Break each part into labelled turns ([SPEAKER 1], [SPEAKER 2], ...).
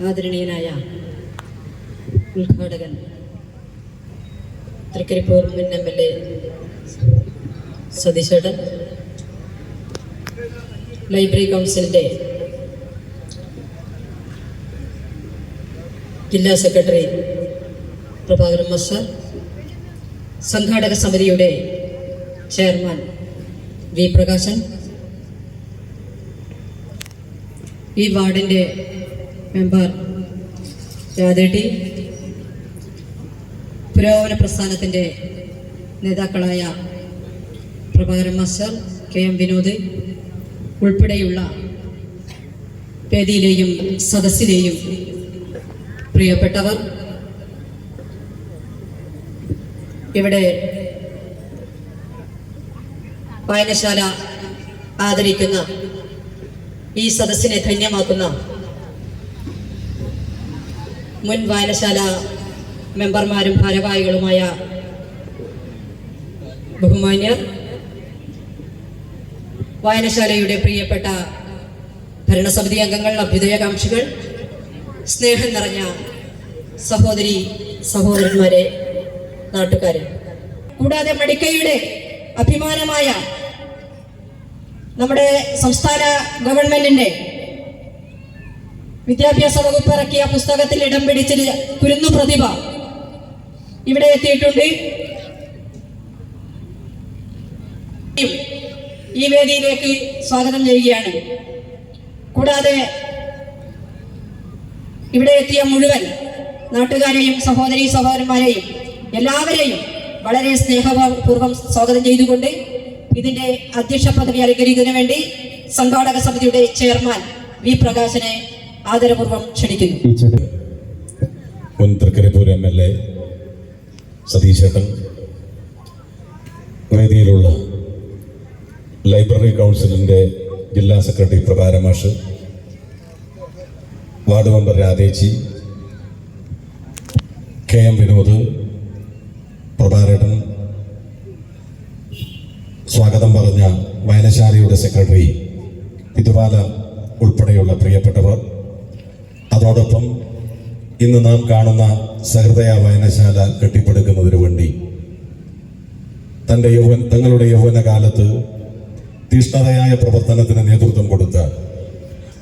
[SPEAKER 1] ആദരണീയനായ ഉദ്ഘാടകൻ തൃക്കരിപ്പൂർ മുൻ എം എൽ എ സതീശേട്ടൻ ലൈബ്രറി കൗൺസിലിന്റെ ജില്ലാ സെക്രട്ടറി പ്രഭാകരൻ മസ്സർ സംഘാടക സമിതിയുടെ ചെയർമാൻ വി പ്രകാശൻ ഈ വാർഡിന്റെ മെമ്പർ രാധേട്ടി പുരോഗമന പ്രസ്ഥാനത്തിന്റെ നേതാക്കളായ Prabhakaran master K M Vinod ഉൾപ്പെടെയുള്ള വേദിയിലെയും സദസ്സിലെയും പ്രിയപ്പെട്ടവർ ഇവിടെ വായനശാല ആദരിക്കുന്ന ഈ സദസ്സിനെ ധന്യമാക്കുന്ന മുൻ വായനശാല മെമ്പർമാരും ഭാരവാഹികളുമായ ബഹുമാന്യർ വായനശാലയുടെ പ്രിയപ്പെട്ട ഭരണസമിതി അംഗങ്ങൾ അഭ്യുദയകാംക്ഷികൾ സ്നേഹം നിറഞ്ഞ സഹോദരി സഹോദരന്മാരെ നാട്ടുകാരെ. കൂടാതെ മടിക്കയുടെ അഭിമാനമായ നമ്മുടെ സംസ്ഥാന ഗവൺമെന്റിന്റെ വിദ്യാഭ്യാസ വകുപ്പ് ഇറക്കിയ പുസ്തകത്തിൽ ഇടം പിടിച്ചത് കുരുന്നു പ്രതിഭ ഇവിടെ എത്തിയിട്ടുണ്ട്. ഈ വേദിയിലേക്ക് സ്വാഗതം ചെയ്യുകയാണ്. കൂടാതെ ഇവിടെ എത്തിയ മുഴുവൻ നാട്ടുകാരെയും സഹോദരി സഹോദരന്മാരെയും എല്ലാവരെയും വളരെ സ്നേഹപൂർവം സ്വാഗതം ചെയ്തുകൊണ്ട് ഇതിന്റെ അധ്യക്ഷ പദവി അലങ്കരിക്കുന്നതിന് വേണ്ടി സംഘാടക സമിതിയുടെ ചെയർമാൻ വി പ്രകാശനെ ആദരപൂർവം ക്ഷണിക്കുന്നു.
[SPEAKER 2] മുൻ തൃക്കരിപ്പൂർ എം എൽ എ സതീശേട്ടൻ വേദിയിലുള്ള ലൈബ്രറി കൗൺസിലിന്റെ ജില്ലാ സെക്രട്ടറി പ്രഭാരമാഷ് വാർഡ് മെമ്പർ രാധേച്ചി കെ എം വിനോദ് പ്രഭാരേട്ടൻ സ്വാഗതം പറഞ്ഞ വായനശാലയുടെ സെക്രട്ടറി പിതുപാല ഉൾപ്പെടെയുള്ള പ്രിയപ്പെട്ടവർ അതോടൊപ്പം ഇന്ന് നാം കാണുന്ന സഹൃദയ വായനശാല കെട്ടിപ്പടുക്കുന്നതിനു വേണ്ടി തന്റെ യൗവൻ തങ്ങളുടെ യൗവനകാലത്ത് തീഷ്ണതയായ പ്രവർത്തനത്തിന് നേതൃത്വം കൊടുത്ത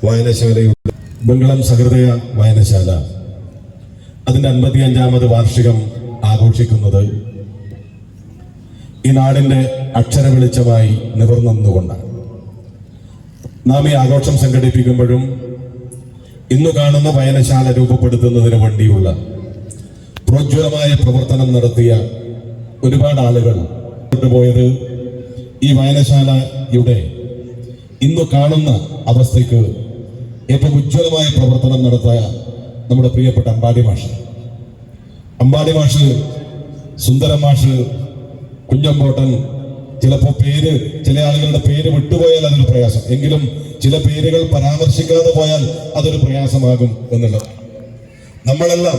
[SPEAKER 2] വായനശാലയുടെ ബംഗളം സഹൃദയ വായനശാല. അതിന്റെ അൻപത്തിയഞ്ചാമത് വാർഷികം ആഘോഷിക്കുന്നത് ഈ നാടിന്റെ അക്ഷര വെളിച്ചമായി നിവർന്നുകൊണ്ടാണ് നാം ഈ ആഘോഷം സംഘടിപ്പിക്കുമ്പോഴും ഇന്ന് കാണുന്ന വായനശാല രൂപപ്പെടുത്തുന്നതിന് വേണ്ടിയുള്ള പ്രോജ്വലമായ പ്രവർത്തനം നടത്തിയ ഒരുപാട് ആളുകൾ പോയത് ഈ വായനശാലയുടെ ഇന്ന് കാണുന്ന അവസ്ഥയ്ക്ക് ഏറ്റവും ഉജ്ജ്വലമായ പ്രവർത്തനം നടത്തിയ നമ്മുടെ പ്രിയപ്പെട്ട അമ്പാടി മാഷ്. അമ്പാടി മാഷ് സുന്ദരം മാഷ് കുഞ്ഞമ്പോട്ടൻ ചിലപ്പോൾ പേര് ചില ആളുകളുടെ പേര് വിട്ടുപോയാൽ അതൊരു പ്രയാസം. എങ്കിലും ചില പേരുകൾ പരാമർശിക്കാതെ പോയാൽ അതൊരു പ്രയാസമാകും എന്നുള്ളത്. നമ്മളെല്ലാം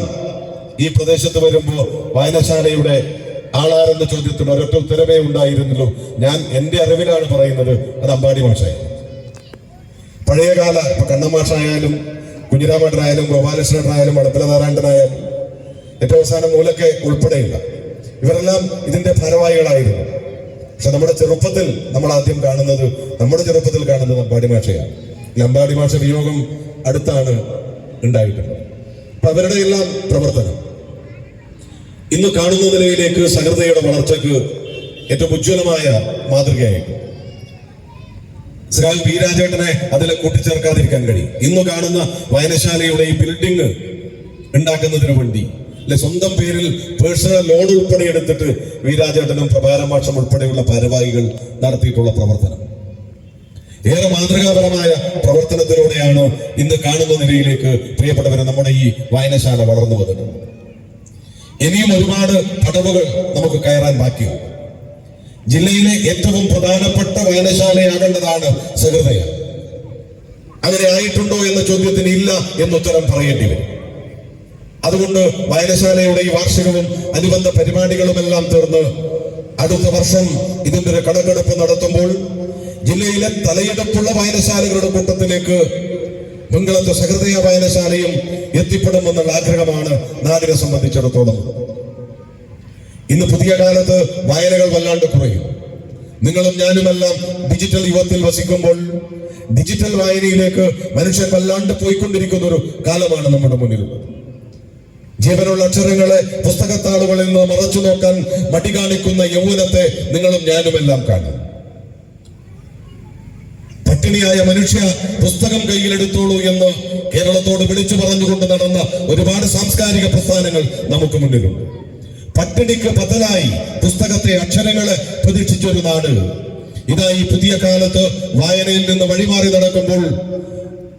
[SPEAKER 2] ഈ പ്രദേശത്ത് വരുമ്പോൾ വായനശാലയുടെ ആളാരെന്ന ചോദ്യത്തിന് ഒരൊറ്റ ഉത്തരവേ ഉണ്ടായിരുന്നുള്ളൂ. ഞാൻ എന്റെ അറിവിലാണ് പറയുന്നത് അത് അമ്പാടി മാഷായി. പഴയകാല ഇപ്പൊ കണ്ണമാഷായാലും കുഞ്ഞിരാമേട്ടനായാലും ഗോപാലകൃഷ്ണനായാലും വടപ്പില നാരായണനായാലും ഏറ്റവും അവസാനം മൂലക്കെ ഉൾപ്പെടെയില്ല ഇവരെല്ലാം ഇതിന്റെ ഭാരവാഹികളായിരുന്നു. പക്ഷെ നമ്മുടെ ചെറുപ്പത്തിൽ നമ്മൾ ആദ്യം കാണുന്നത് നമ്മുടെ ചെറുപ്പത്തിൽ കാണുന്നത് അമ്പാടി മാഷയാണ്. ഈ അമ്പാടി മാഷ വിയോഗം അടുത്താണ് ഉണ്ടായിട്ടുള്ളത്. അപ്പൊ അവരുടെ എല്ലാം പ്രവർത്തനം. ഇന്ന് കാണുന്ന നിലയിലേക്ക് സഹൃദയുടെ വളർച്ചയ്ക്ക് ഏറ്റവും ഉജ്ജ്വലമായ മാതൃകയായിരിക്കും ശ്രീ പി രാജേട്ടനെ അതിൽ കൂട്ടിച്ചേർക്കാതിരിക്കാൻ കഴിയും. ഇന്ന് കാണുന്ന വായനശാലയുടെ ഈ ബിൽഡിംഗ് ഉണ്ടാക്കുന്നതിന് വേണ്ടി അല്ലെ സ്വന്തം പേരിൽ പേഴ്സണൽ ലോൺ ഉൾപ്പെടെ എടുത്തിട്ട് വീരാചേട്ടനും പ്രഭാരമാക്ഷം ഉൾപ്പെടെയുള്ള ഭാരവാഹികൾ നടത്തിയിട്ടുള്ള പ്രവർത്തനം. ഏറെ മാതൃകാപരമായ പ്രവർത്തനത്തിലൂടെയാണ് ഇന്ന് കാണുന്ന നിലയിലേക്ക് പ്രിയപ്പെട്ടവരെ നമ്മുടെ ഈ വായനശാല വളർന്നു വന്നിട്ടുള്ളത് ഇനിയും ഒരുപാട് പടവുകൾ നമുക്ക് കയറാൻ ബാക്കിയുണ്ട്. ജില്ലയിലെ ഏറ്റവും പ്രധാനപ്പെട്ട വായനശാലയാകേണ്ടതാണ് സഹൃദയ. അങ്ങനെ ആയിട്ടുണ്ടോ എന്ന ചോദ്യത്തിന് ഇല്ല എന്നുത്തരം പറയേണ്ടി വരും. അതുകൊണ്ട് വായനശാലയുടെ ഈ വാർഷികവും അനുബന്ധ പരിപാടികളുമെല്ലാം തീർന്ന് അടുത്ത വർഷം ഇതിന്റെ ഒരു കണക്കെടുപ്പ് നടത്തുമ്പോൾ ജില്ലയിലെ തലയെടുപ്പുള്ള വായനശാലകളുടെ കൂട്ടത്തിലേക്ക് മംഗളത്തെ സഹൃദയ വായനശാലയും എത്തിപ്പെടുമെന്നുള്ള ആഗ്രഹമാണ് നാടിനെ സംബന്ധിച്ചിടത്തോളം. ഇന്ന് പുതിയ കാലത്ത് വായനകൾ വല്ലാണ്ട് കുറയും. നിങ്ങളും ഞാനുമെല്ലാം ഡിജിറ്റൽ യുഗത്തിൽ വസിക്കുമ്പോൾ ഡിജിറ്റൽ വായനയിലേക്ക് മനുഷ്യൻ വല്ലാണ്ട് പോയിക്കൊണ്ടിരിക്കുന്ന ഒരു കാലമാണ് നമ്മുടെ മുന്നിലുള്ളത്. ജീവനുള്ള അക്ഷരങ്ങളെ പുസ്തകത്താളുകളിൽ നിന്ന് മറച്ചു നോക്കാൻ മടി കാണിക്കുന്ന യൗവനത്തെ നിങ്ങളും ഞാനുമെല്ലാം കാണും. പട്ടിണിയായ മനുഷ്യ പുസ്തകം കയ്യിലെടുത്തോളൂ എന്ന് കേരളത്തോട് വിളിച്ചു പറഞ്ഞുകൊണ്ട് നടന്ന ഒരുപാട് സാംസ്കാരിക പ്രസ്ഥാനങ്ങൾ നമുക്ക് മുന്നിലുണ്ട്. പട്ടിണിക്ക് ബദലായി പുസ്തകത്തെ അക്ഷരങ്ങളെ പ്രതീക്ഷിച്ചൊരു നാട്. ഇതാ ഈ പുതിയ കാലത്ത് വായനയിൽ നിന്ന് വഴിമാറി നടക്കുമ്പോൾ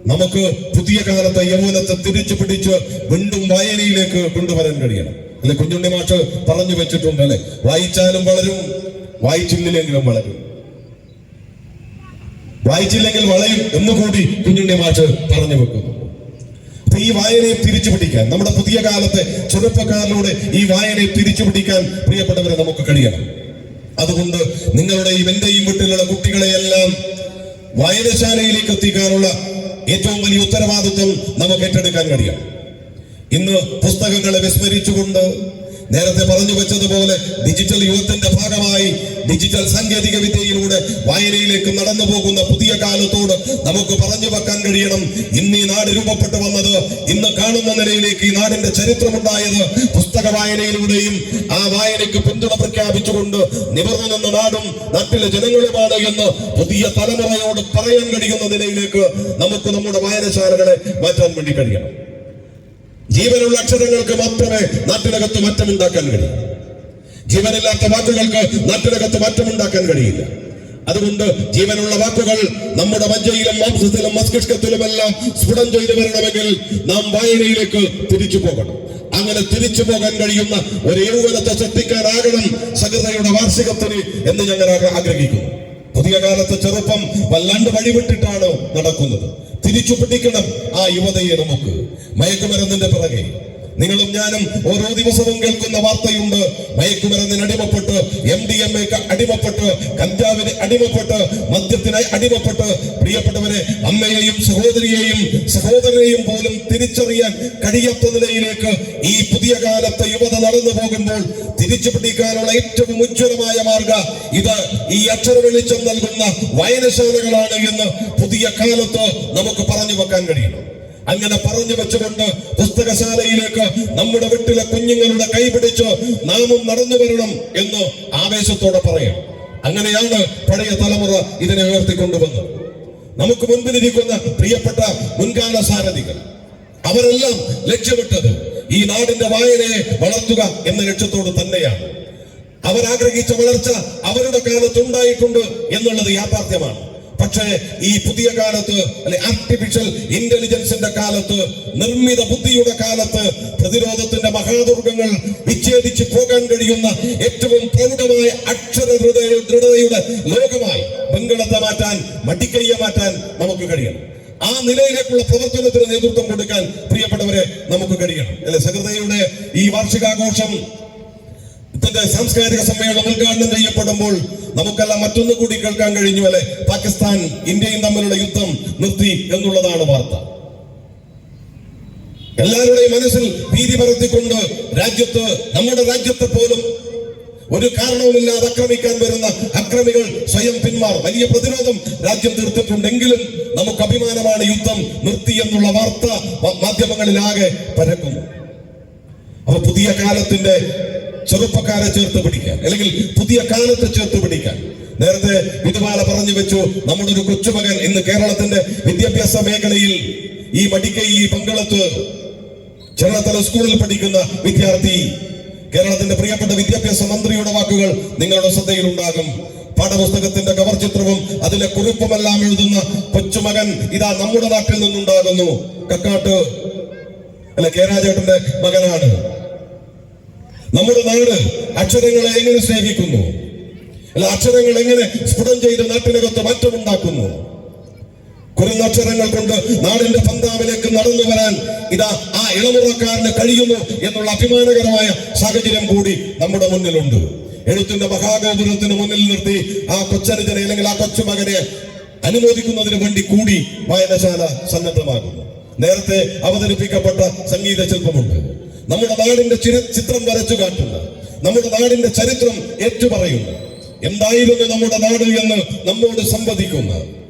[SPEAKER 2] നമുക്ക് പുതിയ കാലത്തെ യൗവനത്തെ തിരിച്ചു പിടിച്ച് വീണ്ടും വായനയിലേക്ക് കൊണ്ടുവരാൻ കഴിയണം. അല്ലെ കുഞ്ഞുണ്ണി മാഷ് പറഞ്ഞു വെച്ചിട്ടുണ്ട് അല്ലെ? വായിച്ചാലും വളരും വായിച്ചില്ലെങ്കിലും വളരും. വായിച്ചില്ലെങ്കിൽ വളയും എന്നുകൂടി കുഞ്ഞുണ്ണി മാഷ് പറഞ്ഞു വെക്കുന്നു. അപ്പൊ ഈ വായനയെ തിരിച്ചു പിടിക്കാൻ നമ്മുടെ പുതിയ കാലത്തെ ചെറുപ്പക്കാരിലൂടെ ഈ വായനയെ തിരിച്ചു പിടിക്കാൻ പ്രിയപ്പെട്ടവരെ നമുക്ക് കഴിയണം. അതുകൊണ്ട് നിങ്ങളുടെയും എന്റെയും വീട്ടിലുള്ള കുട്ടികളെയെല്ലാം വായനശാലയിലേക്ക് എത്തിക്കാനുള്ള ഏറ്റവും വലിയ ഉത്തരവാദിത്വം നമുക്ക് ഏറ്റെടുക്കാൻ കഴിയണം. ഇന്ന് പുസ്തകങ്ങളെ വിസ്മരിച്ചുകൊണ്ട് നേരത്തെ പറഞ്ഞു വെച്ചതുപോലെ ഡിജിറ്റൽ യുഗത്തിന്റെ ഭാഗമായി ഡിജിറ്റൽ സാങ്കേതിക വിദ്യയിലൂടെ വായനയിലേക്ക് നടന്നു പോകുന്ന പുതിയ കാലത്തോട് നമുക്ക് പറഞ്ഞു വെക്കാൻ കഴിയണം. ഇന്ന് ഈ നാട് രൂപപ്പെട്ടു വന്നത് ഇന്ന് കാണുന്ന നിലയിലേക്ക് ഈ നാടിന്റെ ചരിത്രമുണ്ടായത് പുസ്തക വായനയിലൂടെയും ആ വായനയ്ക്ക് പിന്തുണ പ്രഖ്യാപിച്ചുകൊണ്ട് നിവർന്നു നിന്ന നാടും നാട്ടിലെ ജനങ്ങളുമാണ് എന്ന് പുതിയ തലമുറയോട് പറയാൻ കഴിയുന്ന നിലയിലേക്ക് നമുക്ക് നമ്മുടെ വായനശാലകളെ മാറ്റാൻ വേണ്ടി കഴിയണം. ജീവനുള്ള അക്ഷരങ്ങൾക്ക് മാത്രമേ നാട്ടിനകത്ത് മാറ്റമുണ്ടാക്കാൻ കഴിയൂ. ജീവനില്ലാത്ത വാക്കുകൾക്ക് നാട്ടിനകത്ത് മാറ്റമുണ്ടാക്കാൻ കഴിയില്ല. അതുകൊണ്ട് ജീവനുള്ള വാക്കുകൾ നമ്മുടെ മജ്ജയിലും മാംസത്തിലും മസ്തിഷ്കത്തിലുമെല്ലാം സ്ഫുടം ചെയ്തു വരണമെങ്കിൽ നാം വായനയിലേക്ക് തിരിച്ചു പോകണം. അങ്ങനെ തിരിച്ചു പോകാൻ കഴിയുന്ന ഒരു യൗവനത്തെ സൃഷ്ടിക്കാനാകണം സകൃതയുടെ വാർഷികത്തിന് എന്ന് ഞങ്ങൾ ആഗ്ര- ആഗ്രഹിക്കുന്നു. പുതിയ കാലത്തെ ചെറുപ്പം വല്ലാണ്ട് വഴിവിട്ടിട്ടാണ് നടക്കുന്നത്. തിരിച്ചു പിടിക്കണം ആ യുവതയെ നമുക്ക്. മയക്കുമരുന്നിന്റെ പിറകെ നിങ്ങളും ഞാനും ഓരോ ദിവസവും കേൾക്കുന്ന വാർത്തയുണ്ട്. മയക്കുമരുന്നിന് അടിമപ്പെട്ട് എം ഡി എം എക്ക് അടിമപ്പെട്ട് കഞ്ചാവിന് അടിമപ്പെട്ട് മദ്യത്തിന് അടിമപ്പെട്ട്. പ്രിയപ്പെട്ടവരെ അമ്മയെയും സഹോദരിയെയും സഹോദരനെയും പോലും തിരിച്ചറിയാൻ കഴിയാത്ത നിലയിലേക്ക് ഈ പുതിയ കാലത്തെ യുവത നടന്നു പോകുമ്പോൾ തിരിച്ചു പിടിക്കാനുള്ള ഏറ്റവും ഉജ്ജ്വലമായ മാർഗ ഇത്. ഈ അക്ഷര വെളിച്ചം നൽകുന്ന വായനശാലകളാണ് എന്ന് പുതിയ കാലത്ത് നമുക്ക് പറഞ്ഞു വെക്കാൻ കഴിയണം. അങ്ങനെ പറഞ്ഞു വെച്ചുകൊണ്ട് പുസ്തകശാലയിലേക്ക് നമ്മുടെ വീട്ടിലെ കുഞ്ഞുങ്ങളുടെ കൈപിടിച്ച് നാമും നടന്നു വരണം എന്ന് ആവേശത്തോടെ പറയാം. അങ്ങനെയാണ് പഴയ തലമുറ ഇതിനെ ഉയർത്തിക്കൊണ്ടുവന്നത്. നമുക്ക് മുൻപിലിരിക്കുന്ന പ്രിയപ്പെട്ട മുൻകാല സാരഥികൾ അവരെല്ലാം ലക്ഷ്യമിട്ടത് ഈ നാടിന്റെ വായനയെ വളർത്തുക എന്ന ലക്ഷ്യത്തോട് തന്നെയാണ്. അവർ ആഗ്രഹിച്ച വളർച്ച അവരുടെ കാലത്ത് ഉണ്ടായിട്ടുണ്ട് എന്നുള്ളത് യാഥാർത്ഥ്യമാണ്. പക്ഷേ ഈ പുതിയ കാലത്ത് അല്ലെ ആർട്ടിഫിഷ്യൽ ഇന്റലിജൻസിന്റെ കാലത്ത് നിർമ്മിത ബുദ്ധിയുടെ കാലത്ത് പ്രതിരോധത്തിന്റെ മഹാദുർഗങ്ങൾ വിച്ഛേദിച്ച് പോകാൻ കഴിയുന്ന ഏറ്റവും പ്രൗഢമായ അക്ഷര ദൃഢതയുടെ ലോകമായി ബംഗളത്തെ മാറ്റാൻ മടിക്കയ്യെ മാറ്റാൻ നമുക്ക് കഴിയണം. ആ നിലയിലേക്കുള്ള പ്രവർത്തനത്തിന് നേതൃത്വം കൊടുക്കാൻ പ്രിയപ്പെട്ടവരെ നമുക്ക് കഴിയണം. അല്ലെ സഹൃദയുടെ ഈ വാർഷികാഘോഷം ഇതിന്റെ സാംസ്കാരിക സമ്മേളനം ഉദ്ഘാടനം ചെയ്യപ്പെടുമ്പോൾ നമുക്കെല്ലാം മറ്റൊന്നു കൂടി കേൾക്കാൻ കഴിഞ്ഞു അല്ലെ? പാകിസ്ഥാൻ ഇന്ത്യയും തമ്മിലുള്ള യുദ്ധം നിർത്തി എന്നുള്ളതാണ് വാർത്ത. എല്ലാവരുടെയും മനസ്സിൽ ഭീതി പരത്തിക്കൊണ്ട് രാജ്യത്ത് നമ്മുടെ രാജ്യത്തെ പോലും ഒരു കാരണവുമില്ലാതെ ആക്രമിക്കാൻ വരുന്ന അക്രമികൾ സ്വയം പിന്മാർ വലിയ പ്രതിരോധം രാജ്യം തീർത്തിട്ടുണ്ടെങ്കിലും നമുക്ക് അഭിമാനമാണ് യുദ്ധം നിർത്തി എന്നുള്ള വാർത്ത മാധ്യമങ്ങളിലാകെ പരക്കുന്നു. അപ്പൊ പുതിയ കാലത്തിന്റെ ചെറുപ്പക്കാരെ ചേർത്ത് പിടിക്കാൻ അല്ലെങ്കിൽ പുതിയ കാലത്തെ ചേർത്ത് പിടിക്കാൻ. നേരത്തെ വിധവാല പറഞ്ഞു വെച്ചു നമ്മുടെ ഒരു കൊച്ചുമകൻ ഇന്ന് കേരളത്തിന്റെ വിദ്യാഭ്യാസ മേഖലയിൽ ഈ മടിക്കൈ ഈ പങ്കളത്ത് ചെറുതല സ്കൂളിൽ പഠിക്കുന്ന വിദ്യാർത്ഥി കേരളത്തിന്റെ പ്രിയപ്പെട്ട വിദ്യാഭ്യാസ മന്ത്രിയുടെ വാക്കുകൾ നിങ്ങളുടെ ശ്രദ്ധയിലുണ്ടാകും. പാഠപുസ്തകത്തിന്റെ കവർ ചിത്രവും അതിലെ കുറിപ്പുമെല്ലാം എഴുതുന്ന കൊച്ചുമകൻ ഇതാ നമ്മുടെ നാട്ടിൽ നിന്നുണ്ടാകുന്നു. കക്കാട്ട് അല്ലെ കെ രാജേട്ടന്റെ മകനാണ്. നമ്മുടെ നാട് അക്ഷരങ്ങളെ എങ്ങനെ സ്നേഹിക്കുന്നു? അല്ല അക്ഷരങ്ങൾ എങ്ങനെ സ്ഫുടം ചെയ്ത് നാട്ടിനകത്ത് മാറ്റമുണ്ടാക്കുന്നു? കുരുന്നക്ഷരങ്ങൾ കൊണ്ട് നാടിന്റെ പന്താവിലേക്ക് നടന്നു വരാൻ ഇതാ ആ ഇളമുറക്കാരന് കഴിയുന്നു എന്നുള്ള അഭിമാനകരമായ സാഹചര്യം കൂടി നമ്മുടെ മുന്നിലുണ്ട്. എഴുത്തിന്റെ മഹാഗോപുരത്തിന് മുന്നിൽ നിർത്തി ആ കൊച്ചനുജനെ അല്ലെങ്കിൽ ആ കൊച്ചുമകനെ അനുമോദിക്കുന്നതിന് വേണ്ടി കൂടി വായനശാല സന്നദ്ധമാകുന്നു നേരത്തെ അവതരിപ്പിക്കപ്പെട്ട സംഗീത ശില്പമുണ്ട്. നമ്മുടെ നാടിന്റെ ചിത്രം വരച്ചു കാട്ടുന്ന. നമ്മുടെ നാടിന്റെ ചരിത്രം ഏറ്റുപറയുക എന്തായിരുന്നു നമ്മുടെ നാട് എന്ന് നമ്മോട് സംവദിക്കുന്ന.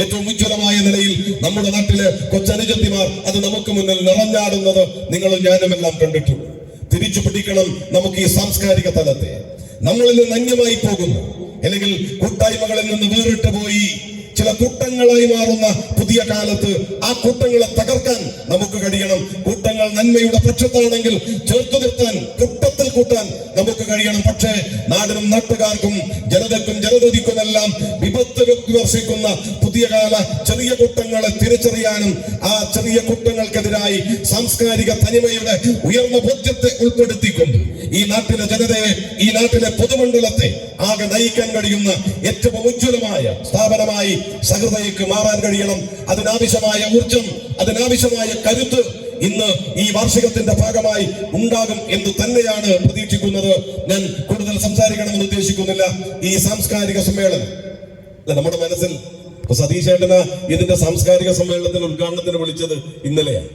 [SPEAKER 2] ഏറ്റവും ഉജ്ജ്വലമായ നിലയിൽ നമ്മുടെ നാട്ടിലെ കൊച്ചനുജത്തിമാർ അത് നമുക്ക് മുന്നിൽ നിറഞ്ഞാടുന്നത് നിങ്ങളും ഞാനുമെല്ലാം കണ്ടിട്ടുണ്ട്. തിരിച്ചു പിടിക്കണം നമുക്ക് ഈ സാംസ്കാരിക തലത്തെ. നമ്മളിൽ നിന്ന് അന്യമായി പോകുന്നു. അല്ലെങ്കിൽ കൂട്ടായ്മകളിൽ നിന്ന് വേറിട്ട് പോയി. ചില കൂട്ടങ്ങളായി മാറുന്ന പുതിയ കാലത്ത് ആ കൂട്ടങ്ങളെ തകർക്കാൻ നമുക്ക് കഴിയണം. കൂട്ടങ്ങൾ നന്മയുടെ പക്ഷത്താണെങ്കിൽ ചേർത്തു നിർത്താൻ കൂട്ടത്തിൽ കൂട്ടാൻ നമുക്ക് കഴിയണം. പക്ഷേ നാടിനും നാട്ടുകാർക്കും ജനതക്കും ജനതതിക്കുമെല്ലാം വിപത്ത് വർഷിക്കുന്ന പുതിയ കാല ചെറിയ കൂട്ടങ്ങളെ തിരിച്ചറിയാനും ആ ചെറിയ കൂട്ടങ്ങൾക്കെതിരായി സാംസ്കാരിക തനിമയുടെ ഉയർന്ന ബോധ്യത്തെ ഉൾപ്പെടുത്തിക്കൊണ്ട് ഈ നാട്ടിലെ ജനതയെ ഈ നാട്ടിലെ പൊതുമണ്ഡലത്തെ ആകെ നയിക്കാൻ കഴിയുന്ന ഏറ്റവും ഉജ്ജ്വലമായ സ്ഥാപനമായി സഹൃദയക്ക് മാറാൻ കഴിയണം. അതിനാവശ്യമായ ഊർജം അതിനാവശ്യമായ കരുത്ത് ഇന്ന് ഈ വാർഷികത്തിന്റെ ഭാഗമായി ഉണ്ടാകും എന്ന് തന്നെയാണ് പ്രതീക്ഷിക്കുന്നത്. ഞാൻ കൂടുതൽ സംസാരിക്കണമെന്ന് ഉദ്ദേശിക്കുന്നില്ല. ഈ സാംസ്കാരിക സമ്മേളനം. നമ്മുടെ മനസ്സിൽ ഇപ്പൊ സതീശേട്ടന് ഇതിന്റെ സാംസ്കാരിക സമ്മേളനത്തിന് ഉദ്ഘാടനത്തിന് വിളിച്ചത് ഇന്നലെയാണ്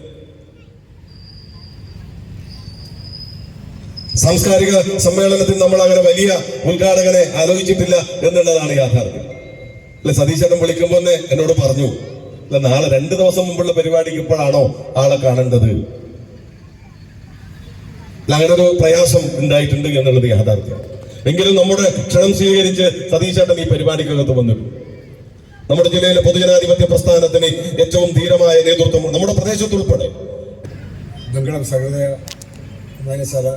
[SPEAKER 2] സാംസ്കാരിക സമ്മേളനത്തിൽ നമ്മൾ അങ്ങനെ വലിയ ഉദ്ഘാടകനെ ആലോചിച്ചിട്ടില്ല എന്നുള്ളതാണ് യാഥാർത്ഥ്യം. അല്ലെ സതീശേട്ടൻ വിളിക്കുമ്പോൾ തന്നെ എന്നോട് പറഞ്ഞു. അല്ല നാളെ രണ്ട് ദിവസം മുമ്പുള്ള പരിപാടിക്ക് ഇപ്പോഴാണോ ആളെ കാണേണ്ടത്? അങ്ങനെ ഒരു പ്രയാസം ഉണ്ടായിട്ടുണ്ട് എന്നുള്ളത് യാഥാർത്ഥ്യം. എങ്കിലും നമ്മുടെ ക്ഷണം സ്വീകരിച്ച് സതീശേട്ടൻ ഈ പരിപാടിക്കകത്ത് വന്നിട്ടുണ്ട് നമ്മുടെ ജില്ലയിലെ പൊതുജനാധിപത്യ പ്രസ്ഥാനത്തിന് ഏറ്റവും ധീരമായ നേതൃത്വം നമ്മുടെ പ്രദേശത്തുൾപ്പെടെ
[SPEAKER 3] ഉൾപ്പെടെ. സഹൃദയ വായനശാല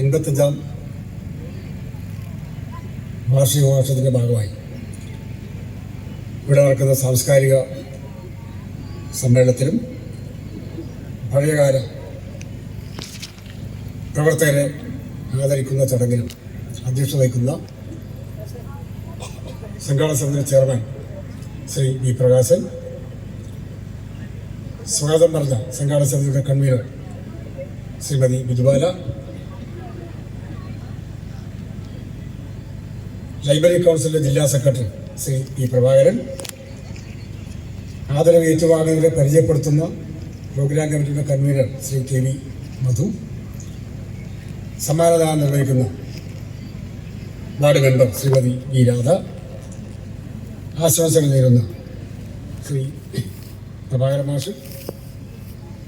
[SPEAKER 3] അൻപത്തഞ്ചാം വാർഷികോത്സവത്തിന്റെ ഭാഗമായി. ഇവിടെ നടക്കുന്ന സാംസ്കാരിക സമ്മേളനത്തിലും പഴയകാല പ്രവർത്തകരെ ആദരിക്കുന്ന ചടങ്ങിലും അധ്യക്ഷത വഹിക്കുന്ന സംഘാടന സമിതി ചെയർമാൻ ശ്രീ വി പ്രകാശൻ സ്വാഗതം പറഞ്ഞ സംഘാടന സമിതിയുടെ കൺവീനർ ശ്രീമതി ബിജുബാല ലൈബ്രറി കൗൺസിലിലെ ജില്ലാ സെക്രട്ടറി ശ്രീ പി പ്രഭാകരൻ ആദരവ് ഏറ്റുവാങ്ങുന്നവരെ പരിചയപ്പെടുത്തുന്ന പ്രോഗ്രാം കമ്മിറ്റിയുടെ convener Shri K V Madhu സമ്മാനദാനം നിർവഹിക്കുന്ന ward member Shrimati V Radha. ആശ്വാസങ്ങൾ നേരുന്ന ശ്രീ പ്രഭാകരൻ മാഷ്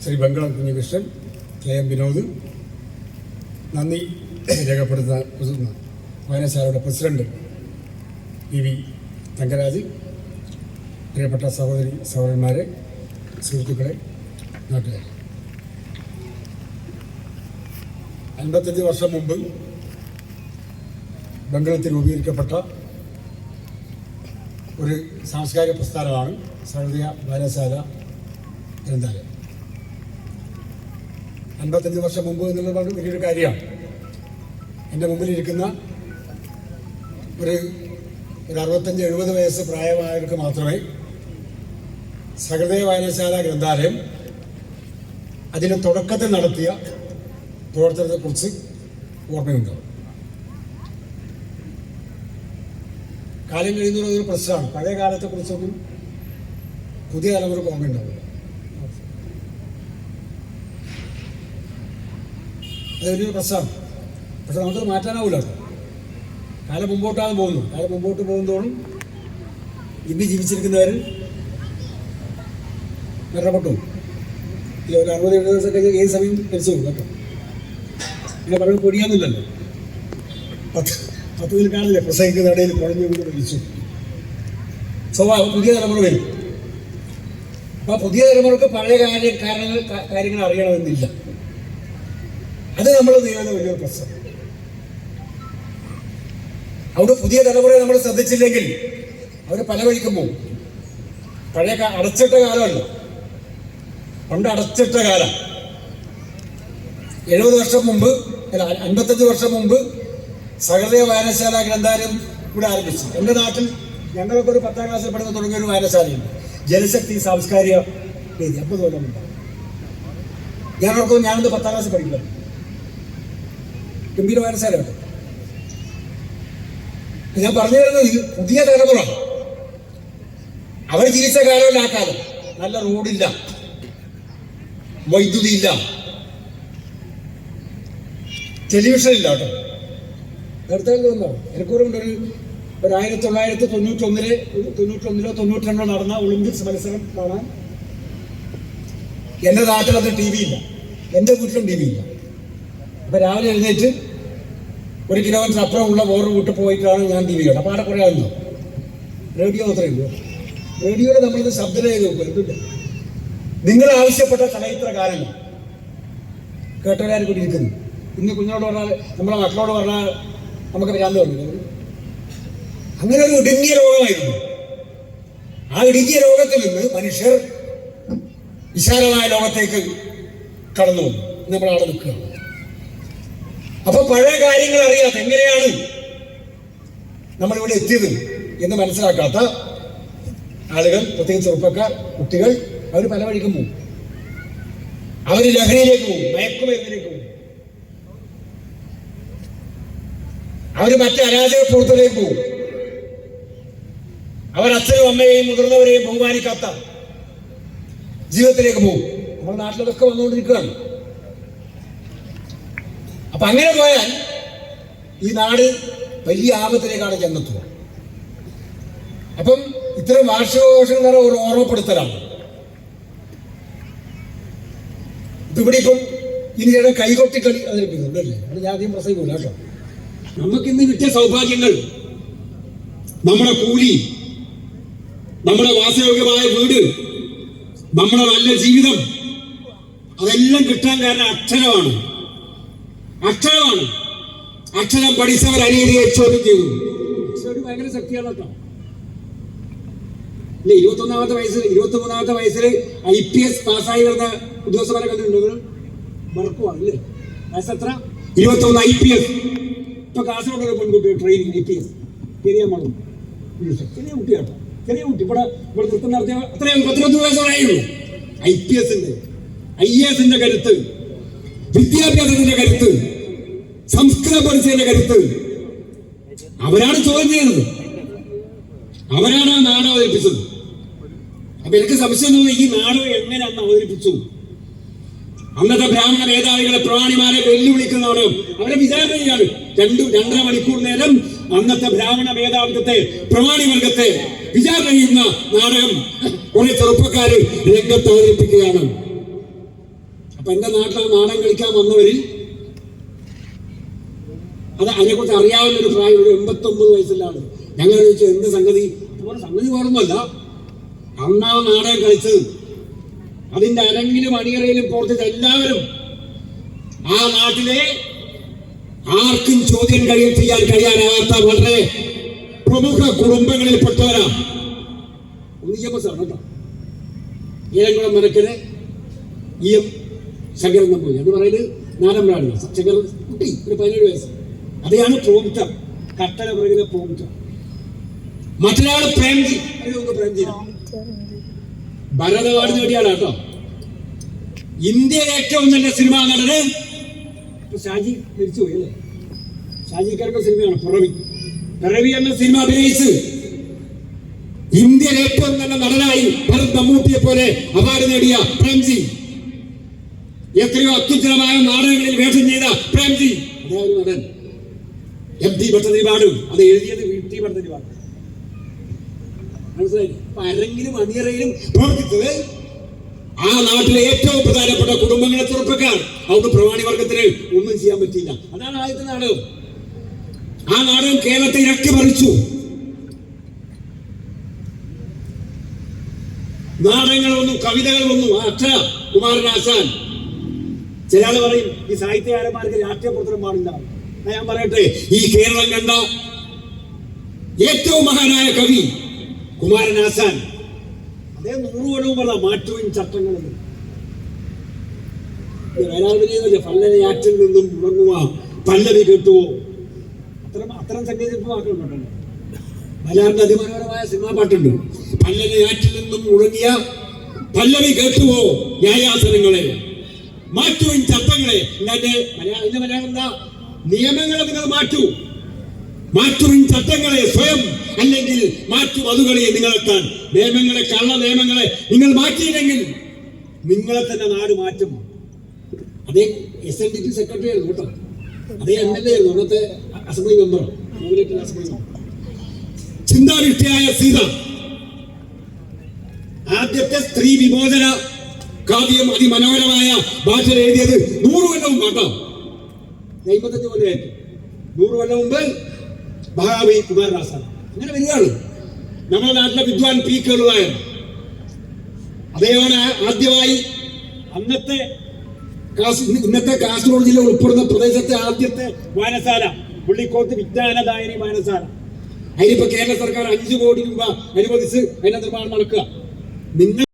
[SPEAKER 3] ശ്രീ ബംഗളം കുഞ്ഞികൃഷ്ണൻ കെ എം വിനോദ്. നന്ദി രേഖപ്പെടുത്തുന്ന വായനശാലയുടെ പ്രസിഡന്റ് പി വി തങ്കരാജ് പ്രിയപ്പെട്ട സഹോദരി സഹോദരന്മാരെ സുഹൃത്തുക്കളെ നാട്ടുകാരെ. അൻപത്തഞ്ച് വർഷം മുമ്പ് ബംഗളത്തിൽ രൂപീകരിക്കപ്പെട്ട ഒരു സാംസ്കാരിക പ്രസ്ഥാനമാണ് സഹൃദയ ബാലശാല ഗ്രന്ഥാലയം. അൻപത്തഞ്ച് വർഷം മുമ്പ് എന്നുള്ളത് വലിയൊരു കാര്യമാണ്. എന്റെ മുമ്പിലിരിക്കുന്ന ഒരു ഒരു അറുപത്തഞ്ച് എഴുപത് വയസ്സ് പ്രായമായവർക്ക് മാത്രമേ സഹൃദയ വായനശാല ഗ്രന്ഥാലയം അതിന്റെ തുടക്കത്തിൽ നടത്തിയ പ്രവർത്തനത്തെക്കുറിച്ച് ഓർമ്മയുണ്ടാവും കാലം കഴിയുന്നത് ഒരു പ്രശ്നമാണ്. പഴയ കാലത്തെക്കുറിച്ചൊന്നും പുതിയ തലമുറയ്ക്ക് ഓർമ്മയുണ്ടാവില്ല. അത് വലിയൊരു പ്രശ്നമാണ്. പക്ഷെ നമുക്കത് മാറ്റാനാവില്ല കാലം മുമ്പോട്ടാണ് പോകുന്നത്. കാലം മുമ്പോട്ട് പോകുന്നതോറും ഇന്ന് ജീവിച്ചിരിക്കുന്നവർ മരണപ്പെട്ടു. ഇല്ല ഒരു അറുപത് എഴുപത് ദിവസം കഴിഞ്ഞ് ഏത് സമയം മരിച്ചു കേട്ടോ? ഇങ്ങനെ പറയുന്നത് പൊടിയാന്നില്ലല്ലോ. പത്ത് പത്ത് ഇതിൽ കാണില്ലേ? പ്രസംഗിക്കുന്ന ഇടയിൽ കുഴഞ്ഞു കൊണ്ട് മരിച്ചു. സ്വഭാവം പുതിയ തലമുറ വരും. അപ്പൊ പുതിയ തലമുറയ്ക്ക് പഴയ കാര്യ കാരണങ്ങൾ കാര്യങ്ങൾ അറിയണമെന്നില്ല. അത് നമ്മൾ നേരിടുന്ന വലിയൊരു പ്രശ്നം. അവിടെ പുതിയ തലമുറയെ നമ്മൾ ശ്രദ്ധിച്ചില്ലെങ്കിൽ അവർ പല വഴിക്കും പോകും. പഴയ അടച്ചിട്ട കാലമല്ല. പണ്ട് അടച്ചിട്ട കാലം. എഴുപത് വർഷം മുമ്പ് അല്ല അൻപത്തഞ്ച് വർഷം മുമ്പ് സഹൃദയ വായനശാല ഗ്രന്ഥാലയം ഇവിടെ ആരംഭിച്ചു. എന്റെ നാട്ടിൽ ഞങ്ങളൊക്കെ ഒരു പത്താം ക്ലാസ്സിൽ പഠിക്കുന്ന തുടങ്ങിയ ഒരു വായനശാലയുണ്ട്. ജലശക്തി സാംസ്കാരിക രീതി അമ്പത് കൊല്ലം മുമ്പ്. ഞാൻ ഞാനൊന്ന് പത്താം ക്ലാസ്സിൽ പഠിക്കണം ഗംഭീര വായനശാല ഉണ്ട് ഞാൻ പറഞ്ഞു തരുന്നത് പുതിയ തലമുറ.
[SPEAKER 4] അവർ ജീവിച്ച കാലം ആ കാലം. നല്ല റോഡില്ല. വൈദ്യുതി ഇല്ല ടെലിവിഷൻ ഇല്ല കേട്ടോ നേരത്തെ തോന്നോ എനിക്കോർമ്മ ഒരു ആയിരത്തി തൊള്ളായിരത്തി തൊണ്ണൂറ്റൊന്നിൽ തൊണ്ണൂറ്റൊന്നിലോ തൊണ്ണൂറ്റിരണ്ടോ നടന്ന ഒളിമ്പിക്സ് മത്സരം കാണാൻ എന്റെ നാട്ടിലത് ടി വി ഇല്ല. എന്റെ വീട്ടിലും ടി വി ഇല്ല. അപ്പൊ രാവിലെ എഴുന്നേറ്റ് ഒരു കിലോമീറ്റർ അപ്പുറമുള്ള വേറൊരു വീട്ടിൽ പോയിട്ടാണ് ഞാൻ ടി വി കണ്ടത്. അപ്പോൾ ആടെ കുറേ റേഡിയോ അത്രയേ ഉള്ളൂ. റേഡിയോയിൽ നമ്മളിത് ശബ്ദരേഖ വരുന്നില്ല നിങ്ങൾ ആവശ്യപ്പെട്ട ചലച്ചിത്ര ഗാനങ്ങൾ കേട്ടവരാർ കൂടി ഇരിക്കുന്നു? ഇന്ന് കുഞ്ഞോട് പറഞ്ഞാൽ നമ്മളെ മക്കളോട് പറഞ്ഞാൽ നമുക്ക് ഭ്രാന്ത് പറഞ്ഞു അങ്ങനെ ഒരു ഇടുങ്ങിയ രോഗമായിരുന്നു. ആ ഇടുങ്ങിയ രോഗത്തിൽ നിന്ന് മനുഷ്യർ വിശാലമായ ലോകത്തേക്ക് കടന്നു നമ്മൾ അവിടെ നിൽക്കുകയാണ്. അപ്പൊ പഴയ കാര്യങ്ങൾ അറിയാതെ എങ്ങനെയാണ് നമ്മൾ ഇവിടെ എത്തിയത് എന്ന് മനസ്സിലാക്കാത്ത ആളുകൾ പ്രത്യേകിച്ച് ചെറുപ്പക്കാർ കുട്ടികൾ അവർ പല വഴിക്കും പോകും. അവർ ലഹരിയിലേക്ക് പോകും മയക്കുമരുന്നിലേക്ക് പോകും. അവർ മറ്റു അരാജക പ്രവൃത്തിയിലേക്ക് പോകും. അവർ അച്ഛനും അമ്മയെയും മുതിർന്നവരെയും ബഹുമാനിക്കാത്ത ജീവിതത്തിലേക്ക് പോകും. നമ്മുടെ നാട്ടിലതൊക്കെ വന്നുകൊണ്ടിരിക്കുകയാണ്. അപ്പൊ അങ്ങനെ പോയാൽ ഈ നാട് വലിയ ആപത്തിലേക്കാണ് ചെന്നെത്തുക. അപ്പം ഇത്തരം വാർഷികഘോഷങ്ങൾ ഒരു ഓർമ്മപ്പെടുത്തലാണ്. ഇവിടെ ഇപ്പം ഇനിയുടെ കൈകൊട്ടി കളി അവതരിപ്പിക്കുന്നുണ്ട് അത് ഞാൻ ആദ്യം പ്രസംഗിക്കില്ല കേട്ടോ.
[SPEAKER 3] നമുക്കിന്ന് കിട്ടിയ സൗഭാഗ്യങ്ങൾ നമ്മുടെ കൂലി നമ്മുടെ വാസയോഗ്യമായ വീട് നമ്മുടെ നല്ല ജീവിതം അതെല്ലാം കിട്ടാൻ കാരണം അക്ഷരമാണ്. അക്ഷരമാണ് അക്ഷരം പഠിച്ചവർ അനീതിയെ ചോദ്യം ചെയ്തു ഭയങ്കര ശക്തിയാണ് കേട്ടോ ഇല്ല ഇരുപത്തി ഒന്നാമത്തെ വയസ്സിൽ ഇരുപത്തി മൂന്നാമത്തെ വയസ്സിൽ ഐ പി എസ് പാസ്സായി വരുന്ന ഉദ്യോഗസ്ഥന്മാരെ കണ്ടിട്ടുണ്ടോ മറക്കുവാണ് അല്ലേ വയസ്സ് എത്ര? ഇരുപത്തി ഒന്ന് ഐ പി എസ്. ഇപ്പൊ കാസർഗോഡ് ഒരു പെൺകുട്ടി ട്രെയിനിങ് ഐ പി എസ്. പെരിയമ്മളും ചെറിയ കുട്ടിയാട്ടോ. ചെറിയ കുട്ടി. ഇവിടെ ഇവിടെ നൃത്തം നടത്തിയ അത്രയും പത്തിരുപത്തി ഐ പി എസിന്റെ ഐ എസിന്റെ കരുത്ത്. വിദ്യാഭ്യാസത്തിന്റെ കരുത്ത് സംസ്കൃത പഠിച്ചതിന്റെ കരുത്ത്. അവരാണ് ചോദ്യം ചെയ്യുന്നത്. അവരാണ് ആ നാട് അവതരിപ്പിച്ചത്. അപ്പൊ എനിക്ക് സംശയം ഈ നാട് എങ്ങനെ അന്ന് അവതരിപ്പിച്ചു? അന്നത്തെ ബ്രാഹ്മണ മേധാവികളെ പ്രമാണിമാരെ വെല്ലുവിളിക്കുന്നവരും അവരെ വിചാരണ ചെയ്യാണ് രണ്ടു രണ്ടര മണിക്കൂർ നേരം അന്നത്തെ ബ്രാഹ്മണ മേധാവിത്വത്തെ പ്രമാണി വർഗത്തെ വിചാരണ ചെയ്യുന്ന നാടകം കുറെ ചെറുപ്പക്കാര് രംഗത്ത് അവതരിപ്പിക്കുകയാണ്. അപ്പൊ എന്റെ നാട്ടിൽ നാടൻ കളിക്കാൻ വന്നവരിൽ അത് അതിനെക്കുറിച്ച് അറിയാവുന്ന ഒരു പ്രായം ഒരു എൺപത്തി ഒമ്പത് വയസ്സിലാണ്. ഞങ്ങൾ ചോദിച്ചു എന്ത് സംഗതി? സംഗതി ഓർമ്മല്ല അന്നാ നാടകം കളിച്ചത്. അതിന്റെ അരങ്ങിലും അണിയറയിലും പ്രവർത്തിച്ച എല്ലാവരും ആ നാട്ടിലെ ആർക്കും ചോദ്യം കഴിയും ചെയ്യാൻ കഴിയാനാകാത്ത വളരെ പ്രമുഖ കുടുംബങ്ങളിൽപ്പെട്ടവരാ. ആണ് കേട്ടോ. ഏഴംകുളം നിരക്കിന് ഇ എം ശങ്കരൻ നമ്പൂതിരി എന്ന് പറയുന്നത് നാലമ്പ്രാണ് ശങ്കർ കുട്ടി ഒരു പതിനേഴ് വയസ്സ്. അതെയാണ് പ്രോമിറ്റർ കട്ടല പറയുന്ന പ്രോമിറ്റർ മറ്റൊരാൾ പ്രേംജി. പ്രേംജി ഭരത അവാർഡ് നേടിയാണ് കേട്ടോ. ഇന്ത്യയിലെ ഏറ്റവും നല്ല സിനിമ നടന്. ഷാജി മരിച്ചുപോയി അല്ലേ? ഷാജിക്കാരുടെ സിനിമയാണ് പിറവി. പിറവി എന്ന സിനിമ അഭിനയിച്ച് ഇന്ത്യയിലെ ഏറ്റവും നല്ല നടനായി ഭരത് മമ്മൂട്ടിയെ പോലെ അവാർഡ് നേടിയ പ്രേംജി. എത്രയോ അത്യുജ്വലമായ നാടകങ്ങളിൽ വേഷം ചെയ്ത പ്രേംജി. അതേ ഒരു നടൻ. എം ടി ഭട്ടതിരിപാടും അത് എഴുതിയത് വി ടി ഭട്ടതിരിപാടും മനസ്സിലായി? അരങ്ങിലും അണിയറയിലും പ്രവർത്തിച്ചത് ആ നാട്ടിലെ ഏറ്റവും പ്രധാനപ്പെട്ട കുടുംബങ്ങളെ ചെറുപ്പക്കാർ. അതുകൊണ്ട് പ്രവാണി വർഗത്തിന് ഒന്നും ചെയ്യാൻ പറ്റിയില്ല. അതാണ് ആദ്യത്തെ നാടകം. ആ നാടകം കേരളത്തെ ഇരക്കി മറിച്ചു കവിതകൾ വന്നു ആ കുമാരനാശാൻ ചില ആൾ പറയും ഈ സാഹിത്യകാരന്മാർക്ക് രാഷ്ട്രീയ പ്രവർത്തനം പാടില്ല. ഞാൻ പറയട്ടെ ഈ കേരളം കണ്ട? ഏറ്റവും മഹാനായ കവി കുമാരൻ ആസാൻ അദ്ദേഹം നൂറ് പറഞ്ഞ മാറ്റുവിൻ ചട്ടങ്ങളും. വേലാവിനെ പല്ലവയാറ്റിൽ നിന്നും മുടങ്ങുക പല്ലവി കേട്ടുവോ? അത്തരം അത്തരം സംഗീത വാക്കുകളുണ്ടല്ലോ. അതിമനോഹരമായ സിനിമാ പാട്ടുണ്ട്. പല്ലനയാറ്റിൽ നിന്നും മുടങ്ങിയ പല്ലവി കേട്ടുവോ ന്യായാസനങ്ങളെ? മാറ്റുവിൻ ചട്ടങ്ങളെ. അല്ലാതെ മലയാളം നിയമങ്ങളെ നിങ്ങൾ മാറ്റൂ. മാറ്റുവിൻ ചട്ടങ്ങളെ സ്വയം. അല്ലെങ്കിൽ മാറ്റു അതുകളെ നിങ്ങളെത്താൻ നിയമങ്ങളെ കള്ള നിയമങ്ങളെ നിങ്ങൾ മാറ്റിയില്ലെങ്കിൽ നിങ്ങളെ തന്നെ നാട് മാറ്റും. അതേ S N D P secretary ആയിരുന്നു കേട്ടോ. അതേ എം എൽ എ ആയിരുന്നു. അന്നത്തെ അസംബ്ലി മെമ്പർ ചിന്താവിഷ്ടിയായ സീത. ആദ്യത്തെ സ്ത്രീ വിമോചന കാവ്യം അതിമനോഹരമായ ഭാഷയിൽ എഴുതിയത് നൂറ് കൊല്ലം മുമ്പ് കേട്ടോ. അമ്പത്തഞ്ച് കൊല്ലം നൂറ് കൊല്ലം മുമ്പ് മഹാവി കുമാരദാസാണ് അങ്ങനെ വരികയാണ്. നമ്മുടെ നാട്ടിലെ വിദ്വാൻ പി കേളുവായ അദ്ദേഹമാണ് ആദ്യമായി അന്നത്തെ ഇന്നത്തെ കാസർഗോഡ് ജില്ല ഉൾപ്പെടുന്ന പ്രദേശത്തെ ആദ്യത്തെ വായനശാല പുള്ളിക്കോത്ത് വിജ്ഞാനദായനി വായനശാല അതിനിപ്പോ കേരള സർക്കാർ അഞ്ചു കോടി രൂപ അനുവദിച്ച് അതിന്റെ നിർമ്മാണം നടക്കുക. നിങ്ങൾ